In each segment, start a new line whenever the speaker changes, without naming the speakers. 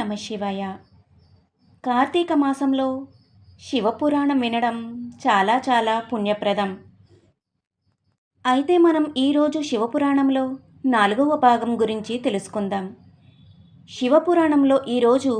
నమ శివాయ. కార్తీక మాసంలో శివపురాణం వినడం చాలా చాలా పుణ్యప్రదం. అయితే మనం ఈరోజు శివపురాణంలో నాలుగవ భాగం గురించి తెలుసుకుందాం. శివపురాణంలో ఈరోజు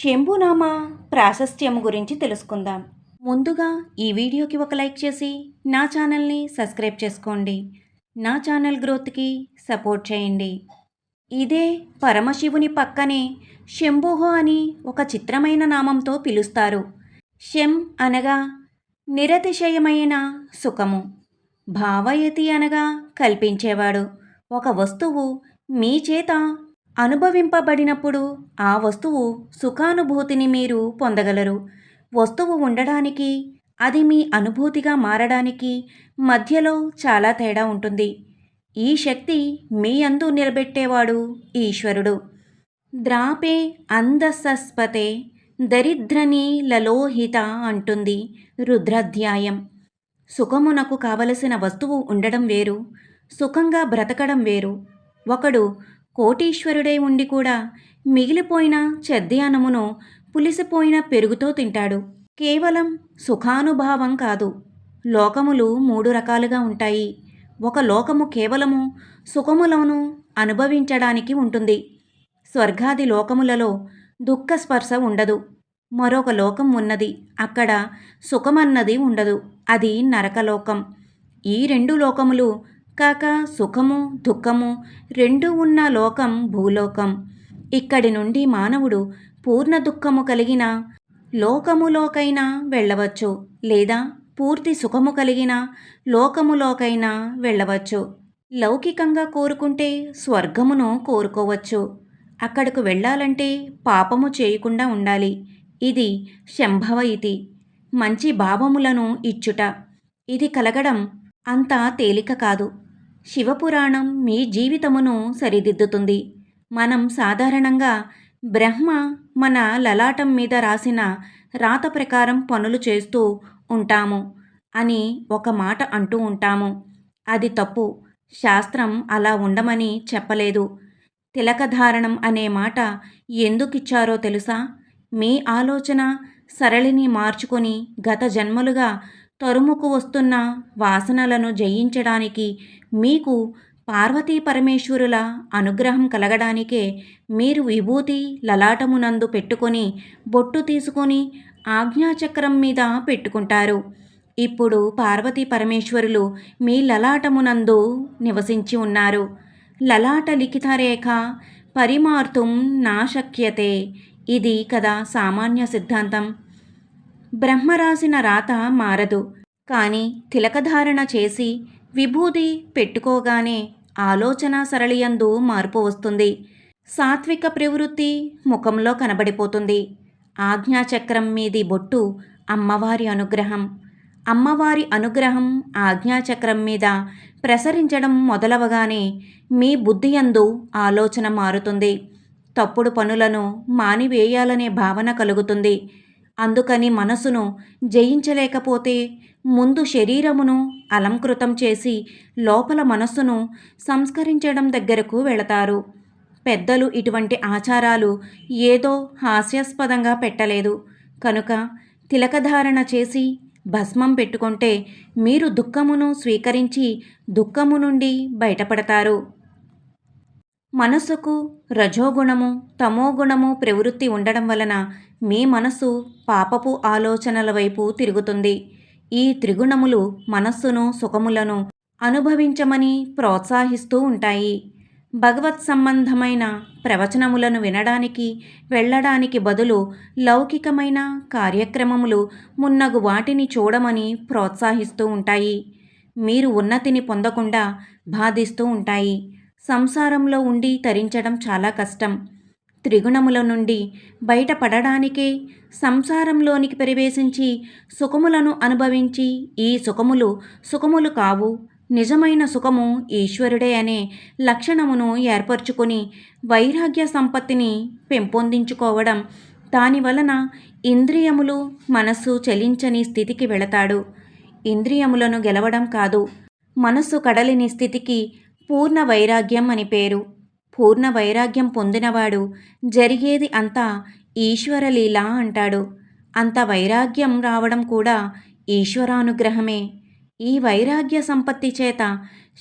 శంభునామ ప్రాశస్త్యం గురించి తెలుసుకుందాం. ముందుగా ఈ వీడియోకి ఒక లైక్ చేసి నా ఛానల్ని సబ్స్క్రైబ్ చేసుకోండి. నా ఛానల్ గ్రోత్కి సపోర్ట్ చేయండి. ఇదే పరమశివుని పక్కనే శంభుహో అని ఒక చిత్రమైన నామంతో పిలుస్తారు. శం అనగా నిరతిశయమైన సుఖము. భావయతి అనగా కల్పించేవాడు. ఒక వస్తువు మీ చేత అనుభవింపబడినప్పుడు ఆ వస్తువు సుఖానుభూతిని మీరు పొందగలరు. వస్తువు ఉండడానికి అది మీ అనుభూతిగా మారడానికి మధ్యలో చాలా తేడా ఉంటుంది. ఈ శక్తి మీ అందు నిలబెట్టేవాడు ఈశ్వరుడు. ద్రాపే అందసస్పతే దరిద్రని లలోహిత అంటుంది రుద్రాధ్యాయం. సుఖమునకు కావలసిన వస్తువు ఉండడం వేరు సుఖంగా బ్రతకడం వేరు. ఒకడు కోటీశ్వరుడై ఉండి కూడా మిగిలిపోయిన చెద్యానమును పులిసిపోయిన పెరుగుతో తింటాడు. కేవలం సుఖానుభావం కాదు లోకములు మూడు రకాలుగా ఉంటాయి. ఒక లోకము కేవలము సుఖములను అనుభవించడానికి ఉంటుంది. స్వర్గాది లోకములలో దుఃఖ స్పర్శ ఉండదు. మరొక లోకం ఉన్నది. అక్కడ సుఖమన్నది ఉండదు. అది నరకలోకం ఈ రెండు లోకములు కాక సుఖము దుఃఖము రెండు ఉన్న లోకం భూలోకం. ఇక్కడి నుండి మానవుడు పూర్ణ దుఃఖము కలిగిన లోకములోకైనా వెళ్ళవచ్చు లేదా పూర్తి సుఖము కలిగిన లోకములోకైనా వెళ్ళవచ్చు. లౌకికంగా కోరుకుంటే స్వర్గమును కోరుకోవచ్చు. అక్కడకు వెళ్ళాలంటే పాపము చేయకుండా ఉండాలి. ఇది శంభవ ఇతి. మంచి భావములను ఇచ్చుట. ఇది కలగడం అంత తేలిక కాదు. శివపురాణం మీ జీవితమును సరిదిద్దుతుంది. మనం సాధారణంగా బ్రహ్మ మన లలాటం మీద రాసిన రాత ప్రకారం పనులు చేస్తూ ఉంటాము అని ఒక మాట అంటూ ఉంటాము. అది తప్పు. శాస్త్రం అలా ఉండమని చెప్పలేదు. తిలకధారణం అనే మాట ఎందుకిచ్చారో తెలుసా? మీ ఆలోచన సరళిని మార్చుకొని గత జన్మలుగా తరుముకు వస్తున్న వాసనలను జయించడానికి మీకు పార్వతీ పరమేశ్వరుల అనుగ్రహం కలగడానికే మీరు విభూతి లలాటమునందు పెట్టుకొని బొట్టు తీసుకొని ఆజ్ఞాచక్రం మీద పెట్టుకుంటారు. ఇప్పుడు పార్వతీ పరమేశ్వరులు మీ లలాటమునందు నివసించి ఉన్నారు. లలాట లిఖిత రేఖ పరిమార్తుం నాశక్యతే. ఇది కదా సామాన్య సిద్ధాంతం. బ్రహ్మ రాసిన రాత మారదు. కానీ తిలకధారణ చేసి విభూది పెట్టుకోగానే ఆలోచన సరళియందు మార్పు వస్తుంది. సాత్విక ప్రవృత్తి ముఖంలో కనబడిపోతుంది. ఆజ్ఞాచక్రం మీది బొట్టు అమ్మవారి అనుగ్రహం. అమ్మవారి అనుగ్రహం ఆజ్ఞాచక్రం మీద ప్రసరించడం మొదలవగానే మీ బుద్ధియందు ఆలోచన మారుతుంది. తప్పుడు పనులను మానివేయాలనే భావన కలుగుతుంది. అందుకని మనసును జయించలేకపోతే ముందు శరీరమును అలంకృతం చేసి లోపల మనస్సును సంస్కరించడం దగ్గరకు వెళతారు. పెద్దలు ఇటువంటి ఆచారాలు ఏదో హాస్యాస్పదంగా పెట్టలేదు. కనుక తిలకధారణ చేసి భస్మం పెట్టుకుంటే మీరు దుఃఖమును స్వీకరించి దుఃఖము నుండి బయటపడతారు. మనసుకు రజోగుణము తమోగుణము ప్రవృత్తి ఉండడం వలన మీ మనసు పాపపు ఆలోచనల వైపు తిరుగుతుంది. ఈ త్రిగుణములు మనస్సును సుఖములను అనుభవించమని ప్రోత్సహిస్తూ ఉంటాయి. భగవత్ సంబంధమైన ప్రవచనములను వినడానికి వెళ్ళడానికి బదులు లౌకికమైన కార్యక్రమములు మున్నగు వాటిని చూడమని ప్రోత్సహిస్తూ ఉంటాయి. మీరు ఉన్నతిని పొందకుండా బాధిస్తూ ఉంటాయి. సంసారంలో ఉండి తరించడం చాలా కష్టం. త్రిగుణముల నుండి బయటపడడానికే సంసారంలోనికి ప్రవేశించి సుఖములను అనుభవించి ఈ సుఖములు సుఖములు కావు. నిజమైన సుఖము ఈశ్వరుడే అనే లక్షణమును ఏర్పరచుకొని వైరాగ్య సంపత్తిని పెంపొందించుకోవడం దాని వలన ఇంద్రియములు మనస్సు చలించని స్థితికి వెళతాడు. ఇంద్రియములను గెలవడం కాదు మనస్సు కడలిని స్థితికి పూర్ణ వైరాగ్యం అని పేరు. పూర్ణ వైరాగ్యం పొందినవాడు జరిగేది అంతా ఈశ్వరలీల అంటాడు. అంత వైరాగ్యం రావడం కూడా ఈశ్వరానుగ్రహమే. ఈ వైరాగ్య సంపత్తి చేత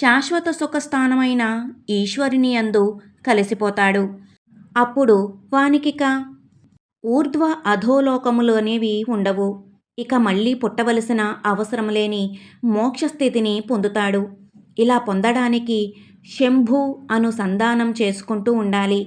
శాశ్వత సుఖస్థానమైన ఈశ్వరుని అందు కలిసిపోతాడు. అప్పుడు వానికిక ఊర్ధ్వ అధోలోకములు అనేవి ఉండవు. ఇక మళ్ళీ పుట్టవలసిన అవసరం లేని మోక్షస్థితిని పొందుతాడు. ఇలా పొందడానికి శంభు అనుసంధానం చేసుకుంటూ ఉండాలి.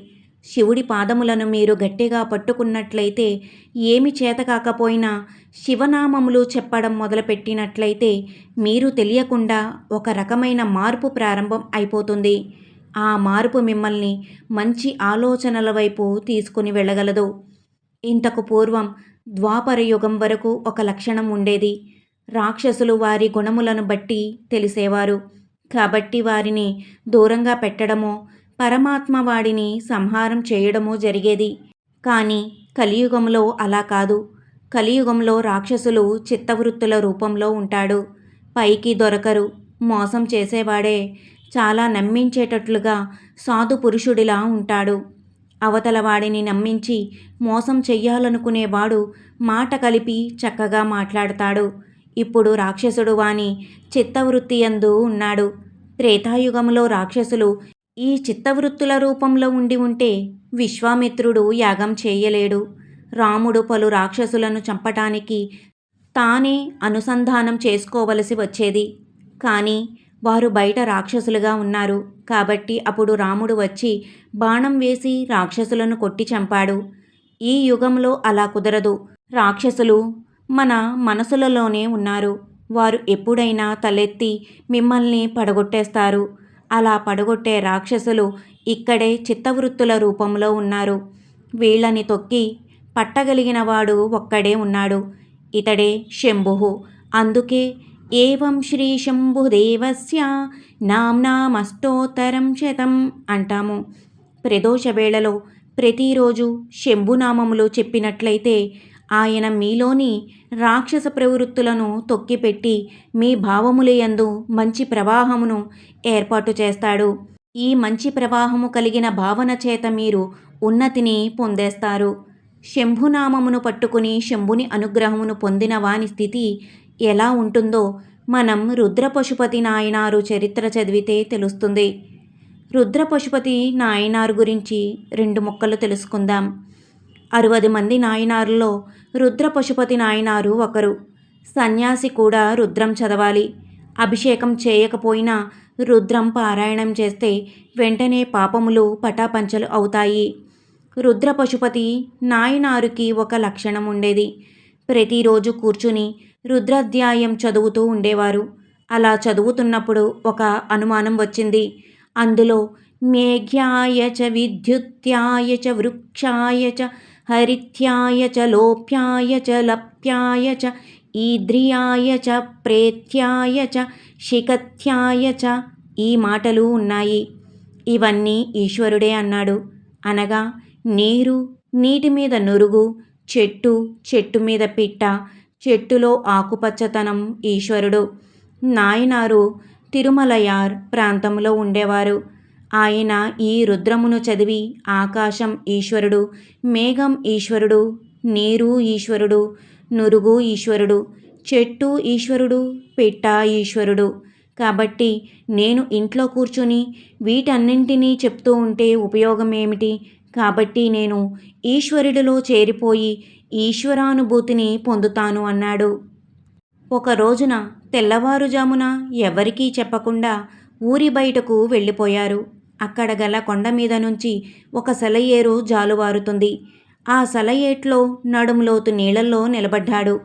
శివుడి పాదములను మీరు గట్టిగా పట్టుకున్నట్లయితే ఏమి చేత కాకపోయినా శివనామములు చెప్పడం మొదలుపెట్టినట్లయితే మీరు తెలియకుండా ఒక రకమైన మార్పు ప్రారంభం అయిపోతుంది. ఆ మార్పు మిమ్మల్ని మంచి ఆలోచనల వైపు తీసుకుని వెళ్ళగలదు. ఇంతకు పూర్వం ద్వాపర యుగం వరకు ఒక లక్షణం ఉండేది. రాక్షసులు వారి గుణములను బట్టి తెలిసేవారు. కాబట్టి వారిని దూరంగా పెట్టడమో పరమాత్మ వాడిని సంహారం చేయడమో జరిగేది. కానీ కలియుగంలో అలా కాదు. కలియుగంలో రాక్షసులు చిత్తవృత్తుల రూపంలో ఉంటాడు. పైకి దొరకరు. మోసం చేసేవాడే చాలా నమ్మించేటట్లుగా సాధు పురుషుడిలా ఉంటాడు. అవతల వాడిని నమ్మించి మోసం చెయ్యాలనుకునేవాడు మాట కలిపి చక్కగా మాట్లాడతాడు. ఇప్పుడు రాక్షసుడు వాని చిత్తవృత్తి యందు ఉన్నాడు. త్రేతాయుగంలో రాక్షసులు ఈ చిత్తవృత్తుల రూపంలో ఉండి ఉంటే విశ్వామిత్రుడు యాగం చేయలేడు. రాముడు పలు రాక్షసులను చంపటానికి తానే అనుసంధానం చేసుకోవలసి వచ్చేది. కానీ వారు బయట రాక్షసులుగా ఉన్నారు. కాబట్టి అప్పుడు రాముడు వచ్చి బాణం వేసి రాక్షసులను కొట్టి చంపాడు. ఈ యుగంలో అలా కుదరదు. రాక్షసులు మన మనసులలోనే ఉన్నారు. వారు ఎప్పుడైనా తలెత్తి మిమ్మల్ని పడగొట్టేస్తారు. అలా పడగొట్టే రాక్షసులు ఇక్కడే చిత్తవృత్తుల రూపంలో ఉన్నారు. వీళ్ళని తొక్కి పట్టగలిగిన వాడు ఒక్కడే ఉన్నాడు. ఇతడే శంభు అందుకే ఏవం శ్రీ శంభుదేవస్య నామ్నామస్తోత్తరం శతం అంటాము. ప్రదోష వేళలో ప్రతిరోజు శంభునామములు చెప్పినట్లయితే ఆయన మీలోని రాక్షస ప్రవృత్తులను తొక్కిపెట్టి మీ భావములయందు మంచి ప్రవాహమును ఏర్పాటు చేస్తాడు. ఈ మంచి ప్రవాహము కలిగిన భావన చేత మీరు ఉన్నతిని పొందేస్తారు. శంభునామమును పట్టుకుని శంభుని అనుగ్రహమును పొందిన వాని స్థితి ఎలా ఉంటుందో మనం రుద్ర పశుపతి నాయనారు చరిత్ర చదివితే తెలుస్తుంది. రుద్ర పశుపతి నాయనారు గురించి రెండు ముక్కలు తెలుసుకుందాం. అరవది మంది నాయనారులో రుద్ర పశుపతి నాయనారు ఒకరు. సన్యాసి కూడా రుద్రం చదవాలి. అభిషేకం చేయకపోయినా రుద్రం పారాయణం చేస్తే వెంటనే పాపములు పటాపంచలు అవుతాయి. రుద్ర పశుపతి నాయనారుకి ఒక లక్షణం ఉండేది. ప్రతిరోజు కూర్చుని రుద్రాధ్యాయం చదువుతూ ఉండేవారు. అలా చదువుతున్నప్పుడు ఒక అనుమానం వచ్చింది. అందులో మేఘ్యాయ చ విద్యుత్యాయ చ వృక్షాయ చ హరిత్యాయ చ లోప్యాయ చ లప్యాయ చ ఈద్రియాయ చ ప్రేత్యాయ చ శిఖత్యాయ చ ఈ మాటలు ఉన్నాయి. ఇవన్నీ ఈశ్వరుడే అన్నాడు. అనగా నీరు నీటి మీద నురుగు చెట్టు చెట్టు మీద పిట్ట చెట్టులో ఆకుపచ్చతనం ఈశ్వరుడు. నాయనారు తిరుమలయార్ ప్రాంతంలో ఉండేవారు. ఆయన ఈ రుద్రమును చదివి ఆకాశం ఈశ్వరుడు మేఘం ఈశ్వరుడు నీరు ఈశ్వరుడు నురుగు ఈశ్వరుడు చెట్టు ఈశ్వరుడు పిట్ట ఈశ్వరుడు. కాబట్టి నేను ఇంట్లో కూర్చుని వీటన్నింటినీ చెప్తూ ఉంటే ఉపయోగం ఏమిటి కాబట్టి నేను ఈశ్వరుడిలో చేరిపోయి ఈశ్వరానుభూతిని పొందుతాను అన్నాడు. ఒక రోజున తెల్లవారుజామున ఎవరికీ చెప్పకుండా ఊరి బయటకు వెళ్ళిపోయారు. అక్కడ గల కొండ మీద నుంచి ఒక సెలయేరు జాలువారుతుంది. ఆ సెలయేట్లో నడుములోతు నీళ్ళల్లో నిలబడ్డాడు.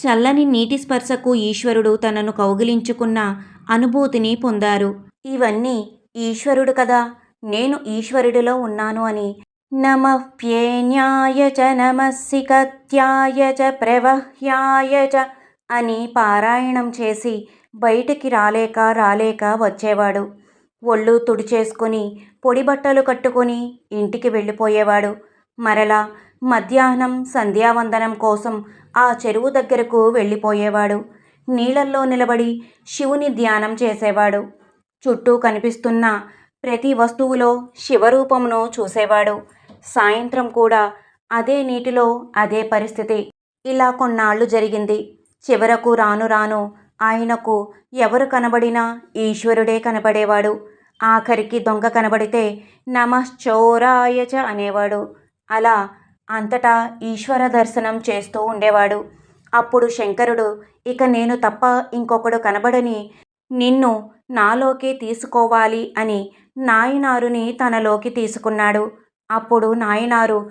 చల్లని నీటి స్పర్శకు ఈశ్వరుడు తనను కౌగిలించుకున్న అనుభూతిని పొందారు. ఇవన్నీ ఈశ్వరుడు కదా నేను ఈశ్వరుడిలో ఉన్నాను అని. నమప్యేన్యాయ చ నమస్సికత్యాయ చ ప్రవహ్యాయ చ అని పారాయణం చేసి బయటికి రాలేక రాలేక వచ్చేవాడు. ఒళ్ళు తుడిచేసుకుని పొడి బట్టలు కట్టుకొని ఇంటికి వెళ్ళిపోయేవాడు. మరలా మధ్యాహ్నం సంధ్యావందనం కోసం ఆ చెరువు దగ్గరకు వెళ్ళిపోయేవాడు. నీళ్ళల్లో నిలబడి శివుని ధ్యానం చేసేవాడు. చుట్టూ కనిపిస్తున్న ప్రతి వస్తువులో శివరూపమును చూసేవాడు. సాయంత్రం కూడా అదే నీటిలో అదే పరిస్థితి. ఇలా కొన్నాళ్ళు జరిగింది. చివరకు రాను రాను ఆయనకు ఎవరు కనబడినా ఈశ్వరుడే కనబడేవాడు ఆఖరికి దొంగ కనబడితే నమశ్చోరాయచ అనేవాడు. అలా అంతటా ఈశ్వర దర్శనం చేస్తూ ఉండేవాడు. అప్పుడు శంకరుడు ఇక నేను తప్ప ఇంకొకడు కనబడని నిన్ను నాలోకి తీసుకోవాలి అని నాయనారుని తనలోకి తీసుకున్నాడు. అప్పుడు నాయనారు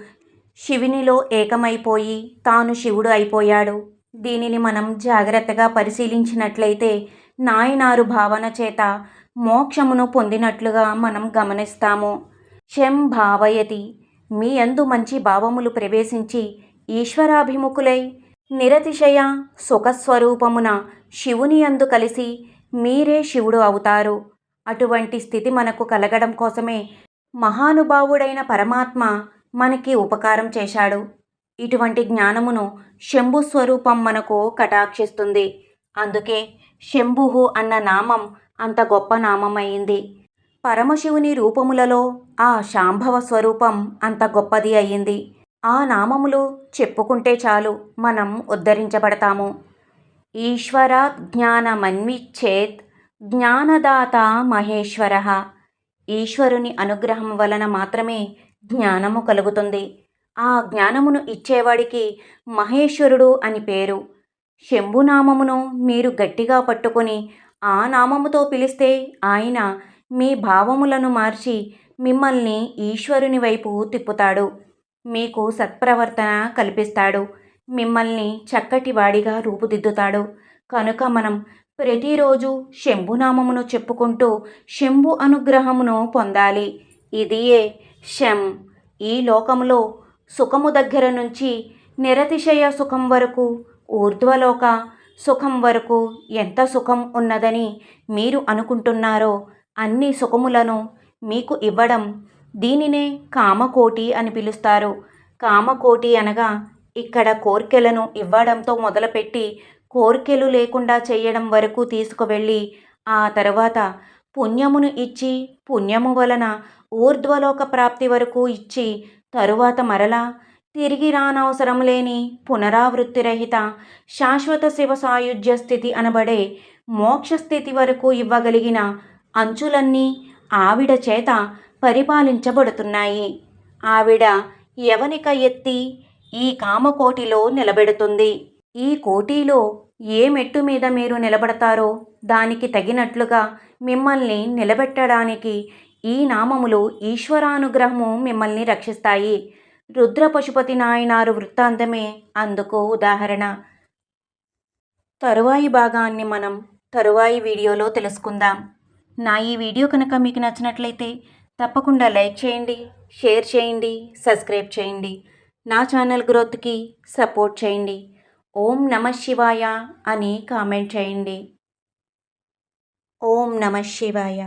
శివునిలో ఏకమైపోయి తాను శివుడు అయిపోయాడు. దీనిని మనం జాగ్రత్తగా పరిశీలించినట్లయితే నాయనారు భావన చేత మోక్షమును పొందినట్లుగా మనం గమనిస్తాము. శం భావయతి. మీ అందు మంచి భావములు ప్రవేశించి ఈశ్వరాభిముఖులై నిరతిశయ సుఖస్వరూపమున శివుని అందు కలిసి మీరే శివుడు అవుతారు. అటువంటి స్థితి మనకు కలగడం కోసమే మహానుభావుడైన పరమాత్మ మనకి ఉపకారం చేశాడు. ఇటువంటి జ్ఞానమును శంభు స్వరూపం మనకు కటాక్షిస్తుంది. అందుకే శంభుహు అన్న నామం అంత గొప్ప నామమైంది పరమశివుని రూపములలో ఆ శాంభవ స్వరూపం అంత గొప్పది అయ్యింది. ఆ నామములు చెప్పుకుంటే చాలు మనం ఉద్ధరించబడతాము. ఈశ్వర జ్ఞానమన్విచ్చేత్ జ్ఞానదాత మహేశ్వర. ఈశ్వరుని అనుగ్రహం వలన మాత్రమే జ్ఞానము కలుగుతుంది. ఆ జ్ఞానమును ఇచ్చేవాడికి మహేశ్వరుడు అని పేరు. శంభునామమును మీరు గట్టిగా పట్టుకొని ఆ నామముతో పిలిస్తే ఆయన మీ భావములను మార్చి మిమ్మల్ని ఈశ్వరుని వైపు తిప్పుతాడు. మీకు సత్ప్రవర్తన కల్పిస్తాడు. మిమ్మల్ని చక్కటి వాడిగా రూపుదిద్దుతాడు. కనుక మనం ప్రతిరోజు శంభునామమును చెప్పుకుంటూ శంభు అనుగ్రహమును పొందాలి. ఇదియే శం. ఈ లోకములో సుఖము దగ్గర నుంచి నిరతిశయ సుఖం వరకు ఊర్ధ్వలోక సుఖం వరకు ఎంత సుఖం ఉన్నదని మీరు అనుకుంటున్నారో అన్ని సుఖములను మీకు ఇవ్వడం దీనినే కామకోటి అని పిలుస్తారు. కామకోటి అనగా ఇక్కడ కోర్కెలను ఇవ్వడంతో మొదలుపెట్టి కోర్కెలు లేకుండా చేయడం వరకు తీసుకువెళ్ళి ఆ తర్వాత పుణ్యమును ఇచ్చి పుణ్యము వలన ఊర్ధ్వలోక ప్రాప్తి వరకు ఇచ్చి తరువాత మరలా తిరిగి రానవసరం లేని పునరావృత్తిరహిత శాశ్వత శివ సాయుధ్య స్థితి అనబడే మోక్షస్థితి వరకు ఇవ్వగలిగిన అంచులన్నీ ఆవిడ చేత పరిపాలించబడుతున్నాయి. ఆవిడ యవనిక ఎత్తి ఈ కామకోటిలో నిలబెడుతుంది. ఈ కోటిలో ఏ మెట్టు మీద మీరు నిలబడతారో దానికి తగినట్లుగా మిమ్మల్ని నిలబెట్టడానికి ఈ నామములు ఈశ్వరానుగ్రహము మిమ్మల్ని రక్షిస్తాయి. రుద్ర పశుపతి నాయనారు వృత్తాంతమే అందుకు ఉదాహరణ. తరువాయి భాగాన్ని మనం తరువాయి వీడియోలో తెలుసుకుందాం. నా ఈ వీడియో కనుక మీకు నచ్చినట్లయితే తప్పకుండా లైక్ చేయండి షేర్ చేయండి సబ్స్క్రైబ్ చేయండి. నా ఛానల్ గ్రోత్కి సపోర్ట్ చేయండి. ఓం నమ శివాయ అని కామెంట్ చేయండి. ఓం నమ శివాయ.